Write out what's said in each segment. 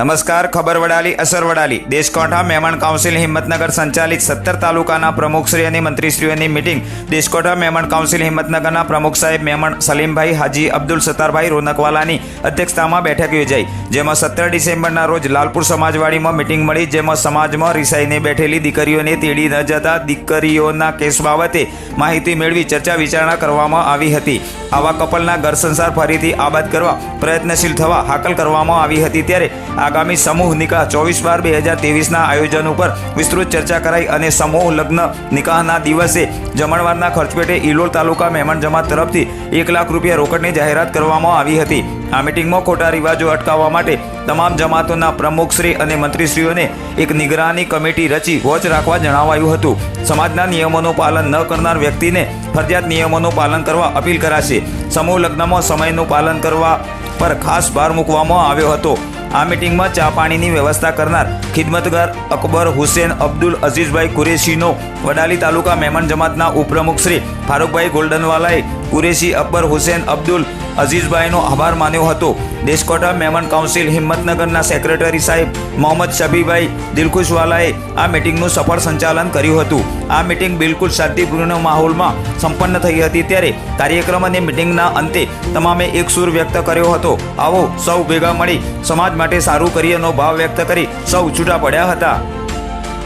નમસ્કાર, ખબર વડાલી, અસર વડાલી. દેશકોઠા મહેમાન કાઉન્સિલ, હિંમતનગર સંચાલિત સત્તર તાલુકાના પ્રમુખશ્રી અને મંત્રીશ્રીઓની મિટિંગ. દેશકોઠા મહેમાન કાઉન્સિલ, હિંમતનગરના પ્રમુખ સાહેબ મહેમાન સલીમભાઈ, હાજી અબ્દુલ સત્તારભાઈ રોનકવાલાની અધ્યક્ષતામાં બેઠક યોજાઈ, જેમાં સત્તર ડિસેમ્બરના રોજ લાલપુર સમાજવાડીમાં મિટિંગ મળી, જેમાં સમાજમાં રિસાઈને બેઠેલી દીકરીઓને તેડી ન જતા દીકરીઓના કેસ બાબતે માહિતી મેળવી ચર્ચા વિચારણા કરવામાં આવી હતી. આવા કપલના ઘર સંસાર ફરીથી આબાદ કરવા પ્રયત્નશીલ થવા હાકલ કરવામાં આવી હતી ત્યારે આગામી સમૂહ નિકાહ ચોવીસ બાર બે હજાર ત્રેવીસના આયોજન ઉપર વિસ્તૃત ચર્ચા કરાઈ અને સમૂહ લગ્ન નિકાહના દિવસે જમણવારના ખર્ચપેટે ઇલોલ તાલુકા મહેમાન જમાત તરફથી એક લાખ રૂપિયા રોકડની જાહેરાત કરવામાં આવી હતી. આ મિટિંગમાં ખોટા રિવાજો અટકાવવા માટે તમામ જમાતોના પ્રમુખશ્રી અને મંત્રીશ્રીઓને એક નિગરાની કમિટી રચી વોચ રાખવા જણાવાયું હતું. સમાજના નિયમોનું પાલન ન કરનાર વ્યક્તિને ફરજિયાત નિયમોનું પાલન કરવા અપીલ કરાશે. સમૂહ લગ્નમાં સમયનું પાલન કરવા પર ખાસ ભાર મૂકવામાં આવ્યો હતો. આ મિટિંગમાં ચા પાણીની વ્યવસ્થા કરનાર ખિદમતગાર અકબર હુસેન, અબ્દુલ અઝીઝભાઈ કુરેશીનો વડાલી તાલુકા મહેમાન જમાતના ઉપપ્રમુખ શ્રી ફારૂકભાઈ ગોલ્ડનવાલાએ કુરેશી, અકબર હુસેન, અબ્દુલ અઝીઝભાઈનો આભાર માન્યો હતો. દેશકોટા મહેમાન કાઉન્સિલ હિંમતનગરના સેક્રેટરી સાહેબ મોહમ્મદ શબીભાઈ દિલખુશવાલાએ આ મિટિંગનું સફળ સંચાલન કર્યું હતું. આ મિટિંગ બિલકુલ શાંતિપૂર્ણ માહોલમાં સંપન્ન થઈ હતી ત્યારે કાર્યક્રમ અને મિટિંગના અંતે તમામે એક સુર વ્યક્ત કર્યો હતો. આવો સૌ ભેગા મળી સમાજ માટે સારું કરીએનો ભાવ વ્યક્ત કરી સૌ છૂટા પડ્યા હતા.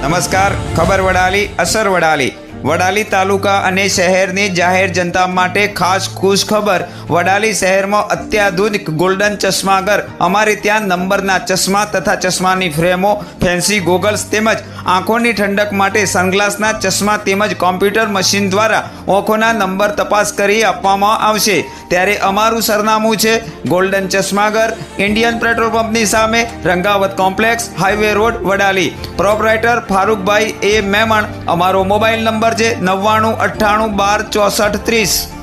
નમસ્કાર, ખબર વડાલી, અસર વડાલી. વડાલી તાલુકા અને શહેરની જાહેર જનતા માટે ખાસ ખુશ ખબર વડાલી શહેરમાં અત્યાધુનિક ગોલ્ડન ચશ્માઘર અમારે ત્યાં નંબરના ચશ્મા તથા ચશ્માની ફ્રેમો, ફેન્સી ગોગલ્સ તેમજ આંખોની ઠંડક માટે સનગ્લાસના ચશ્મા તેમજ કોમ્પ્યુટર મશીન દ્વારા આંખોના નંબર તપાસ કરી આપવામાં આવશે. ત્યારે અમારું સરનામું છે ગોલ્ડન ચશ્માઘર ઇન્ડિયન પેટ્રોલ પંપની સામે Rangavat complex, highway road, Vadali. Proprietor Farukbhai A Memon. અમારો મોબાઈલ નંબર છે નવ્વાણું અઠ્ઠાણું બાર ચોસઠ ત્રીસ.